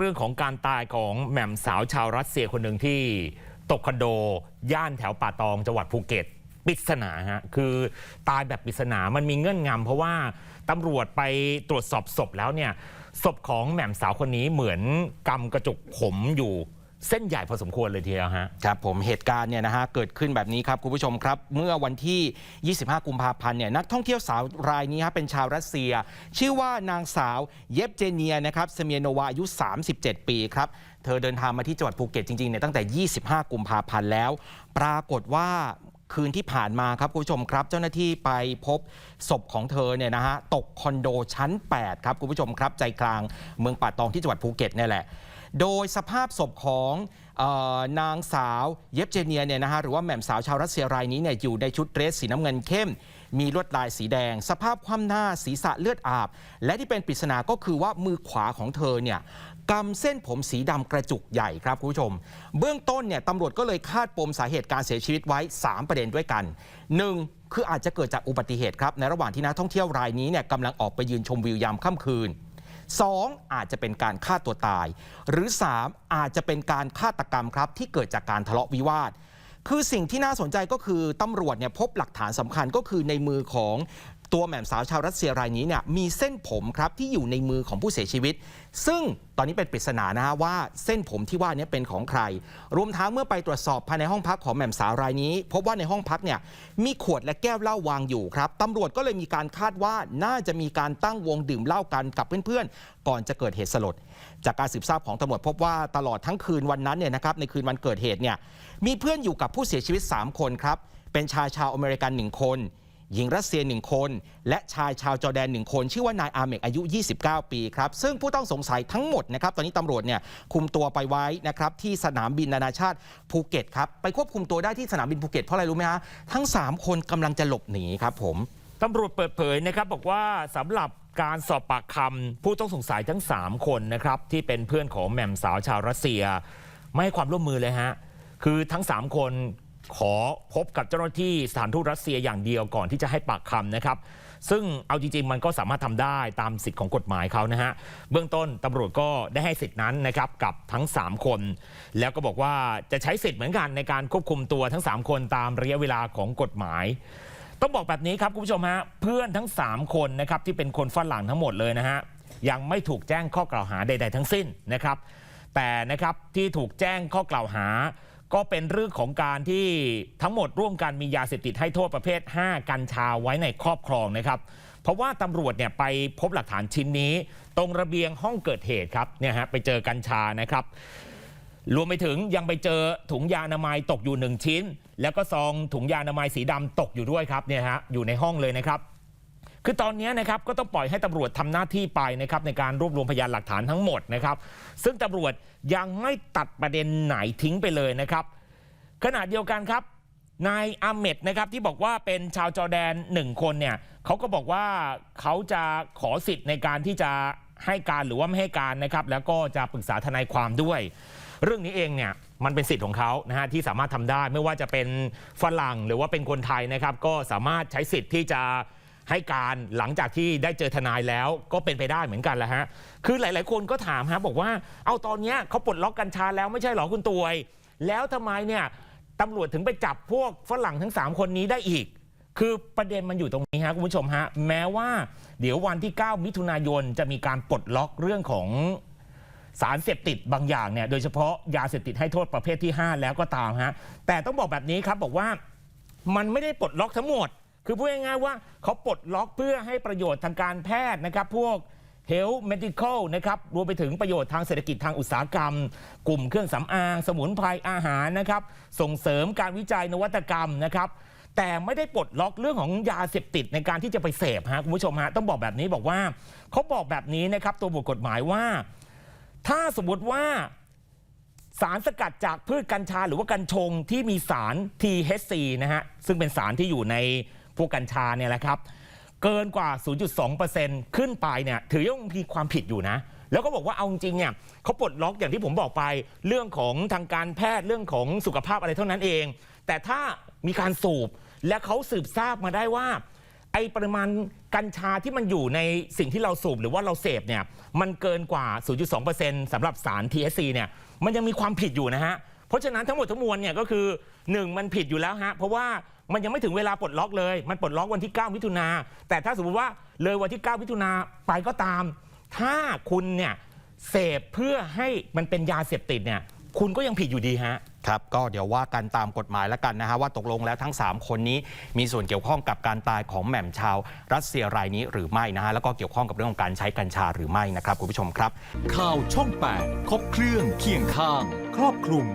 เรื่องของการตายของแหม่มสาวชาวรัสเซียคนหนึ่งที่ตกคอนโด ย่านแถวป่าตองจังหวัดภูเก็ตปริศนาฮะคือตายแบบปริศนามันมีเงื่อนงำเพราะว่าตำรวจไปตรวจสอบศพแล้วเนี่ยศพของแหม่มสาวคนนี้เหมือนกำกระจุกผมอยู่ เส้นใหญ่พอสมควรเลยทีเดียวฮะ ครับผมเหตุการณ์เนี่ยนะฮะเกิดขึ้นแบบนี้ครับคุณผู้ชมครับ เมื่อวันที่ 25 กุมภาพันธ์เนี่ยนักท่องเที่ยวสาวรายนี้ฮะเป็นชาวรัสเซีย ชื่อว่านางสาวเยฟเจเนียนะครับเซเมียโนวาอายุ 37 ปีครับ เธอเดินทางมาที่จังหวัดภูเก็ตจริงๆเนี่ยตั้งแต่ 25 กุมภาพันธ์แล้ว ปรากฏว่าคืนที่ผ่านมาครับคุณผู้ชมครับ เจ้าหน้าที่ไปพบศพของเธอเนี่ยนะฮะตกคอนโดชั้น 8 ครับคุณผู้ชมครับใจกลางเมืองป่าตองที่จังหวัดภูเก็ตเนี่ยแหละ โดยสภาพศพของออนางสาวเยฟเจเนียเนี่ยนะฮะหรือว่าแหม่มสาวชาวรัสเซียรายนี้เนี่ยอยู่ในชุดเดรสสีน้ำเงินเข้ม มีลวดลายสีแดง สภาพคว่ำหน้าศีรษะเลือดอาบ และที่เป็นปริศนาก็คือว่ามือขวาของเธอเนี่ยกำเส้นผมสีดำกระจุกใหญ่ครับคุณผู้ชม เบื้องต้นเนี่ยตำรวจก็เลยคาดปมสาเหตุการเสียชีวิตไว้ 3 ประเด็นด้วยกัน 1. คืออาจจะเกิดจากอุบัติเหตุครับในระหว่างที่นักท่องเที่ยวรายนี้เนี่ยกำลังออกไปยืนชมวิวยามค่ำคืน 2. อาจจะเป็นการฆ่าตัวตาย หรือ 3. อาจจะเป็นการฆาตกรรมครับที่เกิดจากการทะเลาะวิวาทคือสิ่งที่น่าสนใจก็คือตำรวจเนี่ยพบหลักฐานสำคัญก็คือในมือของ ตัวแหม่มสาวชาวรัสเซียรายนี้เนี่ยมีเส้นผมครับที่อยู่ในมือของผู้เสียชีวิต ซึ่งตอนนี้เป็นปริศนานะฮะว่าเส้นผมที่ว่านี้เป็นของใคร รวมทั้งเมื่อไปตรวจสอบภายในห้องพักของแหม่มสาวรายนี้ พบว่าในห้องพักเนี่ยมีขวดและแก้วเหล้าวางอยู่ครับตำรวจก็เลยมีการคาดว่าน่าจะมีการตั้งวงดื่มเหล้ากันกับเพื่อนๆ ก่อนจะเกิดเหตุสลด จากการสืบทราบของตำรวจพบว่าตลอดทั้งคืนวันนั้นเนี่ยนะครับในคืนวันเกิดเหตุเนี่ยมีเพื่อนอยู่กับผู้เสียชีวิต 3 คนครับเป็นชายชาวอเมริกัน1คน หญิงรัสเซีย 1 คน และชายชาวจอร์แดน 1 คน ชื่อว่านายอาเมกอายุ 29 ปีครับ ซึ่งผู้ต้องสงสัยทั้งหมดนะครับ ตอนนี้ตำรวจเนี่ยคุมตัวไปไว้นะครับที่สนามบินนานาชาติภูเก็ตครับ ไปควบคุมตัวได้ที่สนามบินภูเก็ตเพราะอะไรรู้ไหมฮะ ทั้ง 3 คนกำลังจะหลบหนีครับผมตำรวจเปิดเผยนะครับบอกว่าสำหรับการสอบปากคำผู้ต้องสงสัยทั้ง 3 คนนะครับที่เป็นเพื่อนของแหม่มสาวชาวรัสเซีย ไม่ให้ความร่วมมือเลยฮะคือทั้ง 3 คน ขอพบกับเจ้าหน้าที่สถานทูตรัสเซียอย่างเดียวก่อนที่จะให้ปากคำนะครับ ซึ่งเอาจริงๆ มันก็สามารถทำได้ตามสิทธิ์ของกฎหมายเขานะฮะ เบื้องต้นตำรวจก็ได้ให้สิทธินั้นนะครับกับทั้ง 3 คน แล้วก็บอกว่าจะใช้สิทธิ์เหมือนกันในการควบคุมตัวทั้ง 3 คนตามระยะเวลาของกฎหมาย ต้องบอกแบบนี้ครับคุณผู้ชมฮะเพื่อนทั้ง 3 คนนะครับที่เป็นคนฝรั่งทั้งหมดเลยนะฮะยังไม่ถูกแจ้งข้อกล่าวหาใด ๆ ทั้งสิ้นนะครับ แต่นะครับที่ถูกแจ้งข้อกล่าวหา ก็เป็นเรื่องของการที่ทั้งหมดร่วมกันมียาเสพติดให้โทษประเภท 5 กัญชาไว้ในครอบครองนะครับ เพราะว่าตำรวจเนี่ยไปพบหลักฐานชิ้นนี้ ตรงระเบียงห้องเกิดเหตุครับเนี่ยฮะไปเจอกัญชานะครับรวมไปถึงยังไปเจอถุงยาอนามัยตกอยู่หนึ่งชิ้น แล้วก็ซองถุงยาอนามัยสีดำตกอยู่ด้วยครับเนี่ยฮะอยู่ในห้องเลยนะครับ คือตอนนี้นะครับก็ต้องปล่อยให้ตำรวจทำหน้าที่ไปนะครับในการรวบรวมพยานหลักฐานทั้งหมดนะครับซึ่งตำรวจยังไม่ตัดประเด็นไหนทิ้งไปเลยนะครับ ขณะเดียวกันครับนายอาเมดนะครับที่บอกว่าเป็นชาวจอแดนหนึ่งคนเนี่ยเขาก็บอกว่าเขาจะขอสิทธิ์ในการที่จะให้การหรือว่าไม่ให้การนะครับ แล้วก็จะปรึกษาทนายความด้วย เรื่องนี้เองเนี่ยมันเป็นสิทธิ์ของเขานะฮะที่สามารถทำได้ไม่ว่าจะเป็นฝรั่งหรือว่าเป็นคนไทยนะครับ ก็สามารถใช้สิทธิ์ที่จะ ให้การหลังจากที่ได้เจอทนายแล้วก็เป็นไปได้เหมือนกันแหละฮะคือหลาย ๆ คนก็ถามฮะบอกว่าเอาตอนเนี้ยเขาปลดล็อกกัญชาแล้วไม่ใช่หรอคุณตวย แล้วทำไมเนี่ยตำรวจถึงไปจับพวกฝรั่งทั้ง 3 คนนี้ได้อีก คือประเด็นมันอยู่ตรงนี้ฮะคุณผู้ชมฮะแม้ว่า เดี๋ยววันที่ 9 มิถุนายนจะมีการปลดล็อกเรื่องของสารเสพติดบางอย่างเนี่ยโดยเฉพาะยาเสพติดให้โทษประเภทที่ 5 แล้วก็ตามฮะแต่ต้องบอกแบบนี้ครับบอกว่ามันไม่ได้ปลดล็อกทั้งหมด คือพูดง่ายๆว่าเขาปลดล็อกเพื่อให้ประโยชน์ทางการแพทย์นะครับพวก Health Medical นะครับรวมไปถึงประโยชน์ทางเศรษฐกิจทางอุตสาหกรรม กลุ่มเครื่องสำอาง สมุนไพรอาหารนะครับ ส่งเสริมการวิจัยนวัตกรรมนะครับแต่ไม่ได้ปลดล็อกเรื่องของยาเสพติดในการที่จะไปเสพฮะคุณผู้ชมฮะต้องบอกแบบนี้บอกว่าเขาบอกแบบนี้นะครับตัวบทกฎหมายว่า ถ้าสมมติว่าสารสกัดจากพืชกัญชาหรือว่ากัญชงที่มีสาร THC นะฮะซึ่งเป็นสารที่อยู่ใน พวกกัญชาเนี่ยแหละครับ เกินกว่า 0.2%ขึ้นไปเนี่ยถือว่ามีความผิดอยู่นะ แล้วก็บอกว่าเอาจริงๆเนี่ยเขาปลดล็อกอย่างที่ผมบอกไป เรื่องของทางการแพทย์เรื่องของสุขภาพอะไรเท่านั้นเอง แต่ถ้ามีการสูบและเขาสืบทราบมาได้ว่าไอปริมาณกัญชาที่มันอยู่ในสิ่งที่เราสูบหรือว่าเราเสพเนี่ยมันเกินกว่า 0.2%สำหรับสาร THC เนี่ยมันยังมีความผิดอยู่นะฮะ เพราะฉะนั้นทั้งหมดทั้งมวลเนี่ยก็คือ 1 มันผิดอยู่แล้วฮะ เพราะว่า มันยังไม่ถึงเวลาปลดล็อกเลย มันปลดล็อกวันที่ 9 มิถุนา แต่ถ้าสมมติว่าเลยวันที่ 9 มิถุนาไปก็ตาม ถ้าคุณเนี่ยเสพเพื่อให้มันเป็นยาเสพติดเนี่ย คุณก็ยังผิดอยู่ดีฮะ ครับ ก็เดี๋ยวว่ากันตามกฎหมายแล้วกันนะฮะ ว่าตกลงแล้วทั้ง 3 คนนี้มีส่วนเกี่ยวข้องกับการตายของแหม่มชาว รัสเซียรายนี้หรือไม่นะฮะ แล้วก็เกี่ยวข้องกับเรื่องของการใช้กัญชาหรือไม่นะครับคุณผู้ชมครับ ข่าวช่อง 8 ครบเครื่องเคียงข้าง ครอบคลุม